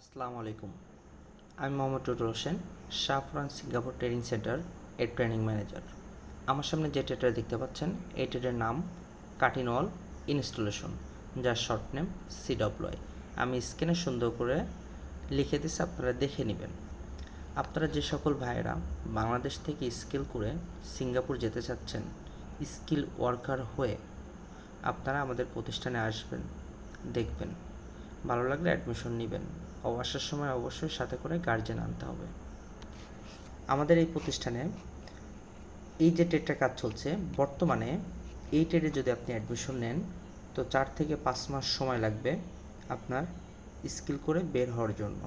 আসসালামু আলাইকুম। আমি Mohammad Tutul Hossain Shahpuran Singapore training centre এর ট্রেনিং ম্যানেজার। আমার সামনে যে ট্রেডার দেখতে পাচ্ছেন, এই ট্রেডের নাম কাটিনওয়াল ইনস্টলেশন, যার শর্ট নেম সিডব্লয় আমি স্ক্রিনে সুন্দর করে লিখে দিচ্ছি, আপনারা দেখে নেবেন। আপনারা যে সকল ভাইয়েরা বাংলাদেশ থেকে স্কিল করে সিঙ্গাপুর যেতে চাচ্ছেন, স্কিল ওয়ার্কার হয়ে আপনারা আমাদের প্রতিষ্ঠানে আসবেন, দেখবেন। ভালো লাগলে অ্যাডমিশন নেবেন। ও আসার সময় অবশ্যই সাথে করে গার্জেন আনতে হবে। আমাদের এই প্রতিষ্ঠানে এই যে টেটটা কাজ চলছে, বর্তমানে এই টেটে যদি আপনি অ্যাডমিশন নেন, তো চার থেকে পাঁচ মাস সময় লাগবে আপনার স্কিল করে বের হওয়ার জন্য।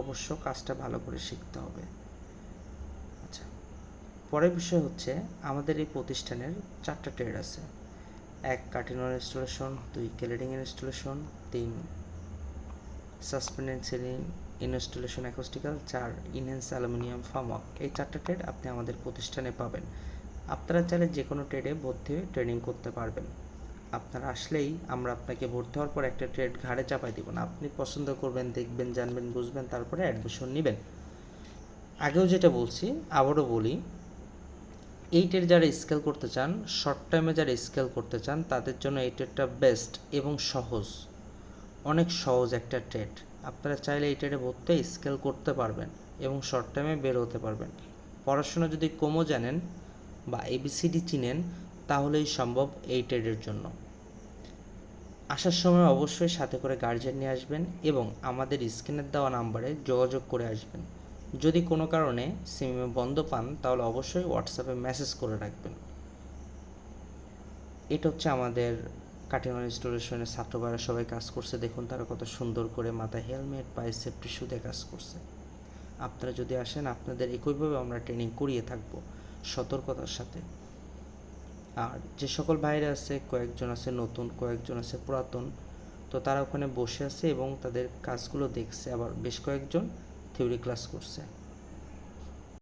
অবশ্য কাজটা ভালো করে শিখতে হবে। আচ্ছা পরের বিষয় হচ্ছে আমাদের এই প্রতিষ্ঠানের চারটা ট্রেড আছে। এক কার্টিনার ইনস্টলেশন দুই কেলেডিং ইনস্টলেশন তিন সাসপেন্ডেড সিলিং ইনস্টলেশন অ্যাকোস্টিক্যাল চার ইনহেন্স অ্যালুমিনিয়াম ফার্মক এই চারটা ট্রেড আপনি আমাদের প্রতিষ্ঠানে পাবেন। আপনারা চাইলে যে কোনো ট্রেডে ভর্তি হয়ে ট্রেনিং করতে পারবেন। আপনারা আসলেই আমরা আপনাকে ভর্তি হওয়ার পর একটা ট্রেড ঘাড়ে চাপাই দিব না। আপনি পছন্দ করবেন, দেখবেন, জানবেন, বুঝবেন, তারপরে অ্যাডমিশন নেবেন। আগেও যেটা বলছি, আবারও বলি এইটের যারা স্কেল করতে চান শর্ট টাইমে যারা স্কেল করতে চান, তাদের জন্য এই ট্রেডটা বেস্ট এবং সহজ। অনেক সহজ একটা ট্রেড। আপনারা চাইলে এই ট্রেডে ভর্তি স্কেল করতে পারবেন এবং শর্ট টাইমে বের হতে পারবেন। পড়াশোনা যদি কমও জানেন বা এবিসিডি চিনেন, তাহলেই সম্ভব এই ট্রেডের জন্য। আসার সময় অবশ্যই সাথে করে গার্জেন নিয়ে আসবেন এবং আমাদের স্ক্রিনের দেওয়া নাম্বারে যোগাযোগ করে আসবেন। যদি কোনো কারণে সিমে বন্ধ পান, তাহলে অবশ্যই হোয়াটসঅ্যাপে মেসেজ করে রাখবেন। এটা হচ্ছে আমাদের কাটিমার ইনস্টলেশনের ছাত্রবারা সবাই কাজ করছে। দেখুন তারা কত সুন্দর করে মাথায় হেলমেট পায়ে সেফটি শুতে কাজ করছে। আপনারা যদি আসেন, আপনাদের একইভাবে আমরা ট্রেনিং করিয়ে থাকব সতর্কতার সাথে। আর যে সকল বাইরে আছে, কয়েকজন আছে নতুন, কয়েকজন আছে পুরাতন, তো তারা ওখানে বসে আছে এবং তাদের কাজগুলো দেখছে। আবার বেশ কয়েকজন থিওরি ক্লাস করছে।